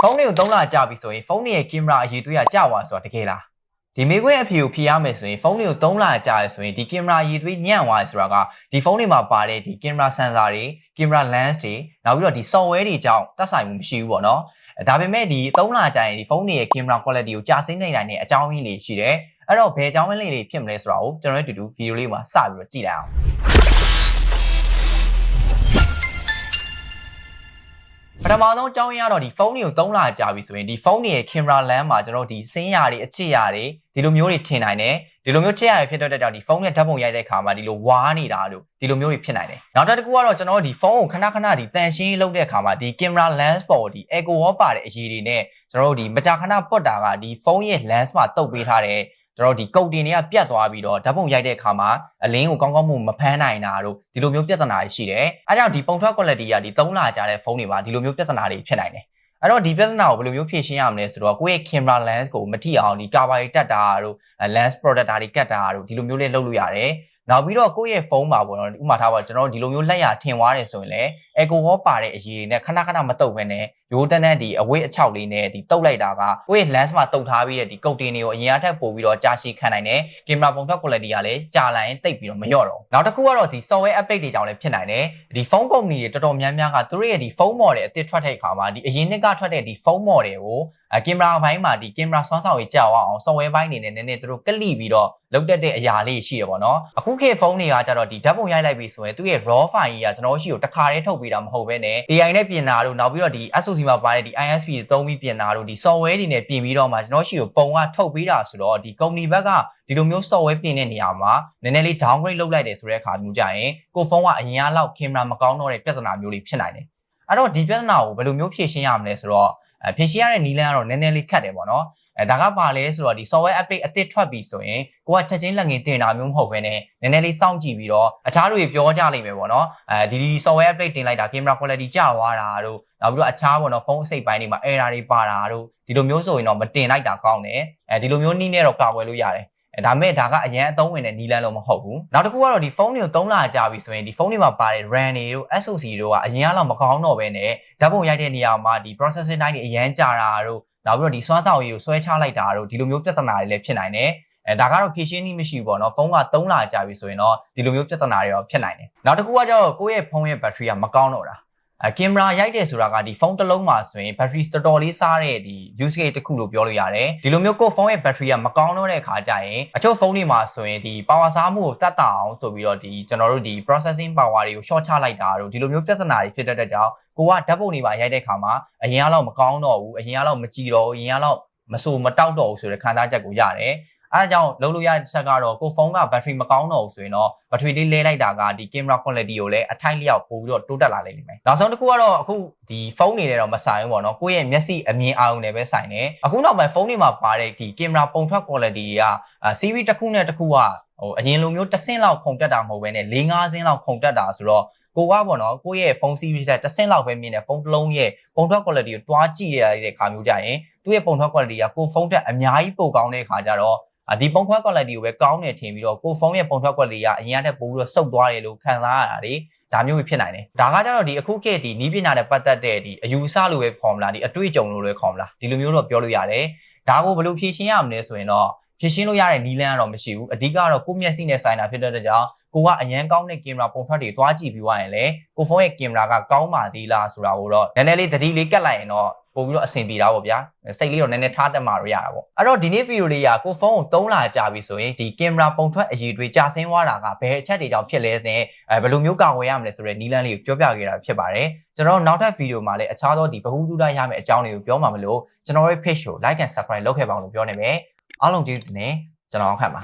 ဖုန်းတွေကိုသုံးလာကြပြီဆိုရင်ဖုန်းတွေရဲ့ကင်မရာအရေးသွေးကကျသွားဆိုတာတကယ်လားဒီမေခွင့်အဖြေကိုဖြေရမယ်ဆိုရင်ဖုန်းတွေကိုသုံးလာကြရဆိုရင်ဒီကင်မရာအရေးသွေးညံ့သွားတယ်ဆိုတာကဒီဖုန်းတွေမှာပါတဲ့ဒီကင်မရာဆန်ဆာတွေကင်မရာ lens တွေနောက်ပြီးတော့ဒီ software တွေကြောင့်သက်ဆိုင်မှုမရှိဘူးပေါ့နော်ဒါပေမဲ့ဒီသုံးလာကြရင်ဒီဖုန်းတွေရဲ့ကင်မရာ quality ကိုကြာဆင်းနေနိုင်တဲ့အကြောင်းရင်းတွေရှိတယ်အဲ့တော့ဘယ်အကြောင်းရင်းလေးတွေဖြစ်မလဲဆိုတာကိုကျွန်တော်တို့အတူတူဗီဒီယိုလေးမှာစပြီးတော့ကြည့်လိုက်အောင် ပထမဆုံးအကြောင်းရင်းကတော့ဒီဖုန်းတွေကိုသုံးလာကြပြီဆိုရင်ဒီဖုန်းတွေရဲ့ camera lens မှာကျွန်တော်တို့ဒီစင်းရာတွေအချစ်ရာတွေဒီလိုမျိုးတွေထင်နိုင်တယ်ဒီလိုမျိုးချစ်ရာတွေဖြစ်တဲ့ကြောင့်ဒီဖုန်းနဲ့ဓာတ်ပုံရိုက်တဲ့အခါမှာဒီလိုဝါးနေတာလို့ဒီလိုမျိုးတွေဖြစ်နိုင်တယ်နောက်တစ်ခုကတော့ကျွန်တော်တို့ဒီဖုန်းကိုခဏခဏဒီတန်ရှင်းလုပ်တဲ့အခါမှာဒီ camera lens ပေါ်ဒီ echo wall ပါတဲ့အရေးတွေနဲ့ကျွန်တော်တို့ဒီမကြာခဏပွတ်တာကဒီဖုန်းရဲ့ lens မှာတုပ်ပေးထားတဲ့ ကျွန်တော်ဒီကုတ်တင်တွေကပြတ်သွားပြီးတော့ဓာတ်ပုံရိုက်တဲ့အခါမှာအလင်းကိုကောင်းကောင်းမှုမဖမ်းနိုင်တာတို့ဒီလိုမျိုးပြဿနာတွေရှိတယ်။အဲကြောင့်ဒီပုံထွက် quality ကဒီ3လကြာတဲ့ဖုန်းတွေမှာဒီလိုမျိုးပြဿနာတွေဖြစ်နိုင်တယ်။အဲ့တော့ဒီပြဿနာကိုဘယ်လိုမျိုးဖြေရှင်းရမလဲဆိုတော့ကိုယ့်ရဲ့ camera lens ကိုမထိအောင်ဒီ cover တွေတက်တာတို့ lens protector တွေကတ်တာတို့ဒီလိုမျိုးလေးလုပ်လို့ရတယ်။ နောက်ပြီးတော့ကိုယ့်ရဲ့ဖုန်းမှာပေါ့နော်ဥပမာထားပါကျွန်တော်တို့ဒီလိုမျိုးလက်ရထင်သွားတယ်ဆိုရင်လည်း echo wall ပါတဲ့အရေးတွေနဲ့ခဏခဏမတုပ်ဘဲနဲ့ရိုးတန်းတန်းဒီအဝေးအချောက်လေးနဲ့ဒီတုပ်လိုက်တာကကိုယ့်ရဲ့ lens မှာတုပ်ထားပြီးတဲ့ဒီကုတ်တင်တွေကိုအရင်အထက်ပို့ပြီးတော့ကြာရှည်ခံနိုင်တယ်ကင်မရာပုံထွက် quality ကလည်းကြာလာရင်တိတ်ပြီးတော့မလျော့တော့ဘူးနောက်တစ်ခုကတော့ဒီ software update တွေကြောင့်လည်းဖြစ်နိုင်တယ်ဒီဖုန်းကုမ္ပဏီတွေတော်တော်များများကသူတို့ရဲ့ဒီဖုန်း model အသစ်ထွက်တဲ့အခါမှာဒီအရင်နှစ်ကထွက်တဲ့ဒီဖုန်း model ကိုအဲကင်မရာဘိုင်းမှာဒီကင်မရာစွမ်းဆောင်ရေးကြာအောင် software ဘိုင်းနေနဲ့နည်းနည်းသူတို့ကလိပြီးတော့လောက်တက်တဲ့အရာလေးရှိရပါတော့အခုခေတ်ဖုန်းတွေကကြတော့ဒီဓာတ်ပုံရိုက်လိုက်ပြီဆိုရင်သူ့ရဲ့ raw file ကြီးကကျွန်တော်ရှိကိုတစ်ခါတည်းထုတ်ပေးတာမဟုတ်ဘဲနဲ့ AI နဲ့ပြင်တာတို့နောက်ပြီးတော့ဒီ SOC မှာပါတဲ့ဒီ ISP တွေသုံးပြီးပြင်တာတို့ဒီ software တွေနဲ့ပြင်ပြီးတော့မှကျွန်တော်ရှိကိုပုံကထုတ်ပေးတာဆိုတော့ဒီ company ဘက်ကဒီလိုမျိုး software ပြင်တဲ့နေရာမှာနည်းနည်းလေး downgrade လုပ်လိုက်တယ်ဆိုတဲ့အခါမျိုးကြရင်ကိုဖုန်းကအရင်ကလောက်ကင်မရာမကောင်းတော့တဲ့ပြဿနာမျိုးတွေဖြစ်နိုင်တယ်အဲ့တော့ဒီပြဿနာကိုဘယ်လိုမျိုးဖြေရှင်းရမလဲဆိုတော့အဖြေရှင်းရတဲ့နည်းလမ်းကတော့နည်းနည်းလေးခက်တယ်ပေါ့နော် အဲဒါကပါလဲဆိုတော့ဒီ software update အသစ်ထွက်ပြီဆိုရင်ကိုကချက်ချင်းလက်ငင်းတင်တာမျိုးမဟုတ်ဘဲနဲ့နည်းနည်းလေးစောင့်ကြည့်ပြီးတော့အခြားလူတွေပြောကြလိမ့်မယ်ပေါ့နော်အဲဒီဒီ software update တင်လိုက်တာ camera quality ကျသွားတာတို့နောက်ပြီးတော့အခြားပေါ့နော်ဖုန်းအစိတ်ပိုင်းတွေမှာ error တွေပါတာတို့ဒီလိုမျိုးဆိုရင်တော့မတင်လိုက်တာကောင်းတယ်အဲဒီလိုမျိုးနည်းနဲ့တော့ကာကွယ်လို့ရတယ်အဲဒါမဲ့ဒါကအရန်အသုံးဝင်တဲ့နီလန်းလို့မဟုတ်ဘူးနောက်တစ်ခုကတော့ဒီဖုန်းတွေကိုသုံးလာကြပြီဆိုရင်ဒီဖုန်းတွေမှာပါတဲ့ RAM တွေတို့ SoC တို့ကအရင်ကတော့မကောင်းတော့ဘဲနဲ့ဓာတ်ပုံရိုက်တဲ့နေရာမှာဒီ processing time တွေအရန်ကြာတာတို့ နောက်ပြီးတော့ဒီစွမ်းဆောင်ရည်ကိုဆွဲချလိုက်တာတို့ဒီလိုမျိုးပြဿနာတွေလည်းဖြစ်နိုင်တယ်အဲဒါကတော့ဖြည့်ရှင်းနည်းမရှိဘူးပေါ့နော်ဖုန်းက3လကြာပြီဆိုရင်တော့ဒီလိုမျိုးပြဿနာတွေတော့ဖြစ်နိုင်တယ်နောက်တစ်ခုကကျတော့ကိုယ့်ရဲ့ဖုန်းရဲ့ battery ကမကောင်းတော့တာ အဲကင်မရာရိုက်တယ်ဆိုတာကဒီဖုန်းတစ်လုံးမှာဆိုရင် battery တော်တော်လေးစားတဲ့ဒီ use case တစ်ခုလို့ပြောလို့ရတယ်ဒီလိုမျိုးကိုယ့်ဖုန်းရဲ့ battery ကမကောင်းတော့တဲ့အခါကျရင်အချို့ဖုန်းတွေမှာဆိုရင်ဒီ power စားမှုကိုတတ်တာအောင်ဆိုပြီးတော့ဒီကျွန်တော်တို့ဒီ processing power တွေကို short ချလိုက်တာတို့ဒီလိုမျိုးပြဿနာတွေဖြစ်တတ်တဲ့ကြောင့်ကိုကဓာတ်ပုံတွေပါရိုက်တဲ့ခါမှာအရင်ကတော့မကောင်းတော့ဘူးအရင်ကတော့မကြည်တော့ဘူးအရင်ကတော့မဆိုမတောက်တော့ဘူးဆိုတဲ့ခံစားချက်ကိုရတယ် အဲအကြောင်းလုံးလို့ရတဲ့ချက်ကတော့ကိုဖုန်းကဘက်ထရီမကောင်းတော့ဘူးဆိုရင်တော့ဘက်ထရီလေးလဲလိုက်တာကဒီ camera quality ကိုလည်းအထိုက်လျောက်ပို့ပြီးတော့တိုးတက်လာလိမ့်မယ်နောက်ဆုံးတစ်ခုကတော့အခုဒီဖုန်းနေနဲ့တော့မဆိုင်ဘူးပေါ့နော်ကိုယ့်ရဲ့မျက်စိအမြင်အာရုံနဲ့ပဲဆိုင်တယ်အခုနောက်ပိုင်းဖုန်းတွေမှာပါတဲ့ဒီ camera ပုံထွက် quality က series တစ်ခုနဲ့တစ်ခုကဟိုအရင်လိုမျိုးတစ်ဆင့်လောက်ခုန်တက်တာမဟုတ်ဘဲနဲ့၄၅ဆင့်လောက်ခုန်တက်တာဆိုတော့ကိုကပေါ့နော်ကိုယ့်ရဲ့ဖုန်း series တဲ့တစ်ဆင့်လောက်ပဲမြင်တဲ့ဖုန်းတစ်လုံးရဲ့ပုံထွက် quality ကိုတွားကြည့်ရတဲ့ခါမျိုးကြရင်သူ့ရဲ့ပုံထွက် quality ကကိုဖုန်းတက်အများကြီးပိုကောင်းတဲ့ခါကျတော့ ဒီပုံထွက် quality ကိုပဲကောင်းနေထင်ပြီးတော့ကိုဖုန်းရဲ့ပုံထွက် quality ကအရင်ကတည်းကပိုပြီးတော့စုပ်သွားတယ်လို့ခံစားရတာတွေဒါမျိုးဖြစ်နိုင်တယ်ဒါကကြတော့ဒီအခုခေတ်ဒီနီးပညာနဲ့ပတ်သက်တဲ့ဒီအယူအဆလိုပဲခေါ်မလားဒီအတွေ့အကြုံလိုပဲခေါ်မလားဒီလိုမျိုးတော့ပြောလို့ရတယ်ဒါကိုဘယ်လိုဖြေရှင်းရမလဲဆိုရင်တော့ ဖြည့်ရှင်းလို့ရတဲ့နီးလန်းကတော့မရှိဘူးအဓိကတော့ကိုမျက်စိနဲ့ဆိုင်တာဖြစ်တဲ့ကြောင့်ကိုကအရန်ကောင်းတဲ့ကင်မရာပုံထွက်တွေသွားကြည့်ပြီးွားရင်လေကိုဖုန်းရဲ့ကင်မရာကကောင်းပါသေးလားဆိုတာကိုတော့နည်းနည်းလေးသတိလေးကတ်လိုက်ရင်တော့ပို့ပြီးတော့အဆင်ပြေတာပေါ့ဗျာစိတ်လေးတော့နည်းနည်းထားတတ်မှတော့ရတာပေါ့အဲ့တော့ဒီနေ့ဗီဒီယိုလေးကကိုဖုန်းကိုသုံးလာကြပြီဆိုရင်ဒီကင်မရာပုံထွက်အရေးတွေကြာဆင်းသွားတာကဘယ်အချက်တွေကြောင့်ဖြစ်လဲနဲ့အဲဘယ်လိုမျိုးကာကွယ်ရမလဲဆိုတဲ့နီလန်းလေးကိုပြောပြခဲ့တာဖြစ်ပါတယ်ကျွန်တော်နောက်ထပ်ဗီဒီယိုမှာလည်းအခြားသောဒီဗဟုသုတရမယ့်အကြောင်းတွေကိုပြောမှာမလို့ကျွန်တော်ရဲ့ page ကို like and subscribe လုပ်ခဲ့ပါအောင်လို့ပြောနေမယ် အားလုံးကျေးဇူးတင်ကျွန်တော်အောင်ခတ်ပါ